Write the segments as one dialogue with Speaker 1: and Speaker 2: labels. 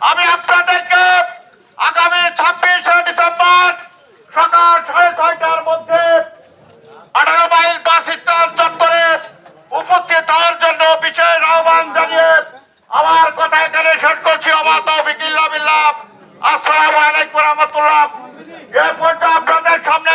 Speaker 1: আমি আপনাদেরকে আগামী ছাব্বিশে ডিসেম্বর সকাল সাড়ে ছয়টার মধ্যে আঠারো মাইল বাস স্টার চত্বরে উপস্থিত হওয়ার জন্য বিশেষ আহ্বান জানিয়ে আমার কথা এখানে শেষ করছি। আমার তৌফিক ইল্লা বিল্লাহ। আসসালামু আলাইকুম রহমতুল্লাহ। এরপর আপনাদের
Speaker 2: সামনে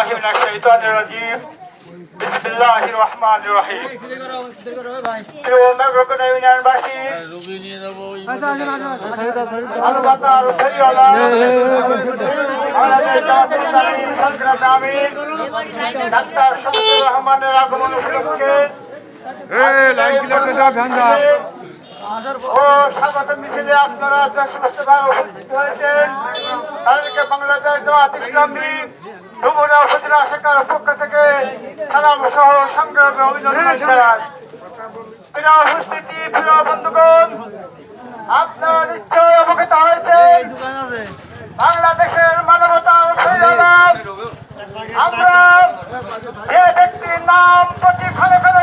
Speaker 2: بالله من الشيطان الرجيم. بسم الله الرحمن الرحيم. প্রিয়মের রকনে ইউনিয়নবাসী আলবাতা আর ফেরিওয়ালা ডাক্তার শমসুর রহমানের আগমন উপলক্ষে এই লাইন ক্লিয়ার করে বাংলাদেশ নমুনা উপজেলা শাখার পক্ষ থেকে সালাম সহ সংগ্রামে অভিনন্দন হ্যাঁ, জানাই। প্রিয় উপস্থিতি প্রিয় বন্ধুগণ আপনার নিশ্চয় অবগত হয়েছেন বাংলাদেশের মানবতার আমরা যে ব্যক্তির নাম প্রতি
Speaker 1: ঘরে ফেলে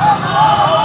Speaker 1: Oh!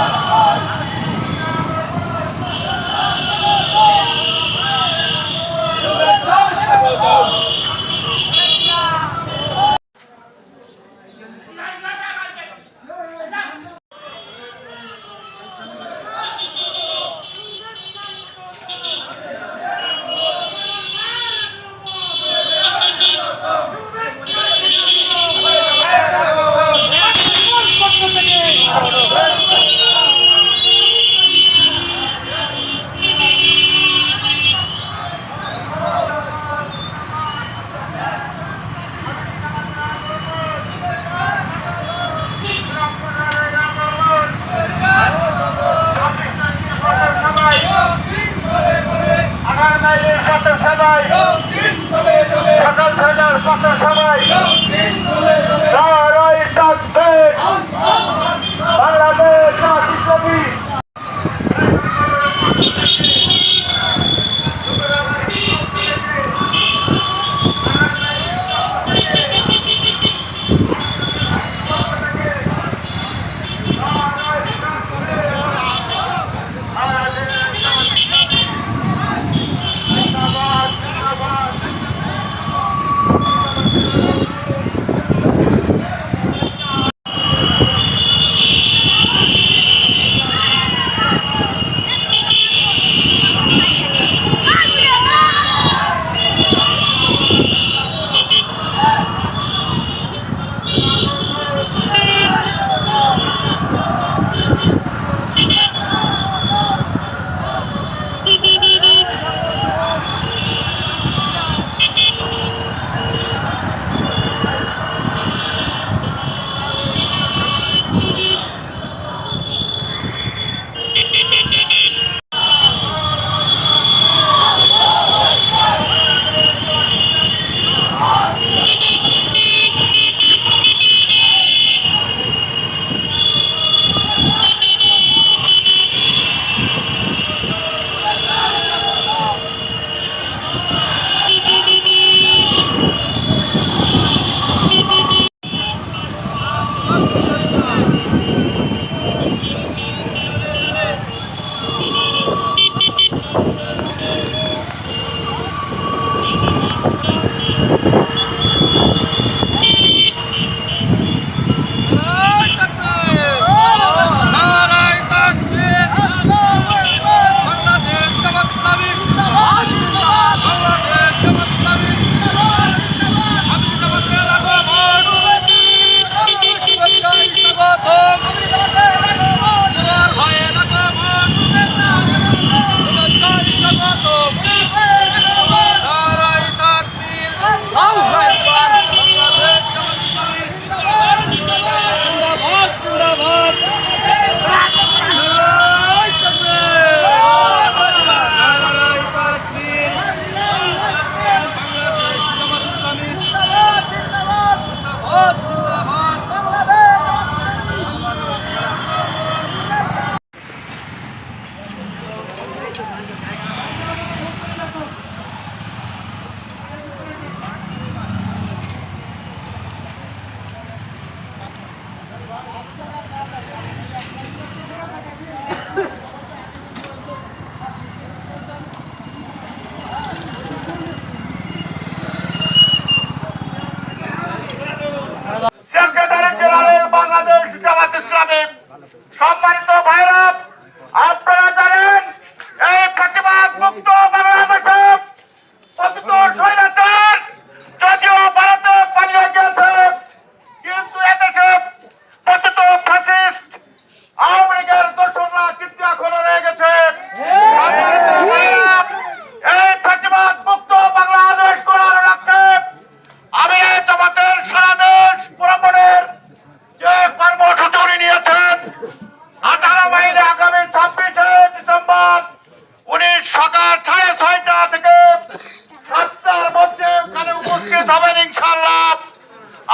Speaker 1: এগিয়ে যাবেন ইনশাল্লাহ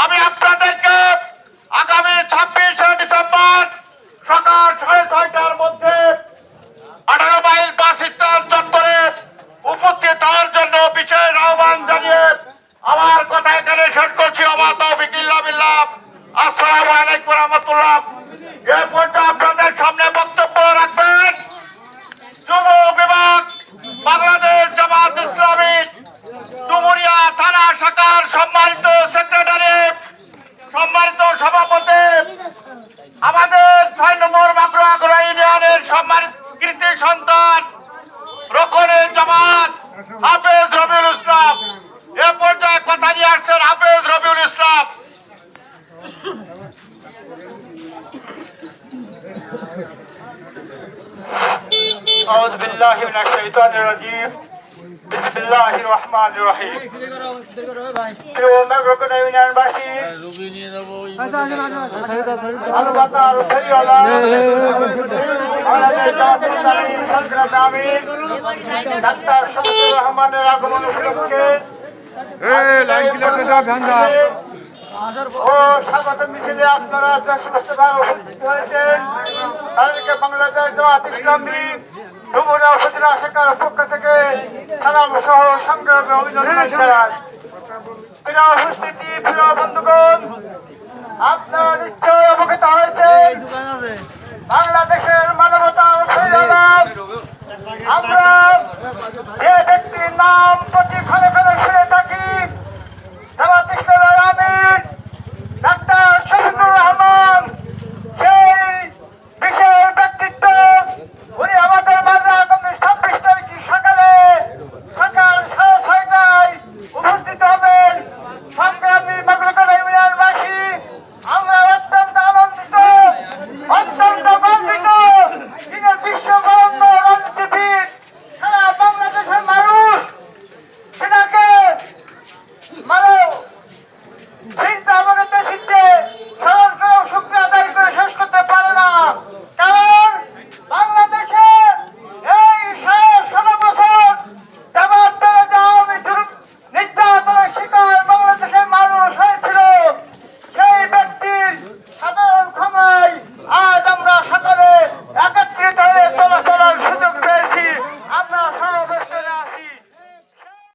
Speaker 1: আমি আপনাদেরকে আগামী ছাব্বিশে ডিসেম্বর সকাল সাড়ে ছয়টার মধ্যে আঠারো মাইল বাস স্ট্যান্ড চত্বরে উপস্থিত হওয়ার জন্য বিশেষ আহ্বান জানিয়ে আমার কথা এখানে শেষ করছি। আমার তৌফিক ইল্লা বিল্লাহ। আসসালামু আলাইকুম রহমতুল্লাহ। এ পর্যন্ত আপনাদের সামনে
Speaker 2: بالله من الشيطان الرجيم بسم الله الرحمن الرحيم ডাক্তার শফিকুর রহমানের আগমন উপলক্ষে ও স্বাগত মিছিলে আপনারা যে সমস্ত উপস্থিত হয়েছেন। তাদেরকে বাংলাদেশ জামাত ইসলামী যমুনা উপজেলা শাখার পক্ষ থেকে সালাম সহ সংগ্রামে অভিনন্দন জানাই। প্রিয় উপস্থিতি প্রিয় বন্ধুগণ আপনারা নিশ্চয় অবগত হয়েছেন। বাংলাদেশের মানবতার ফেরালাম আমরা যে ব্যক্তির নাম প্রতি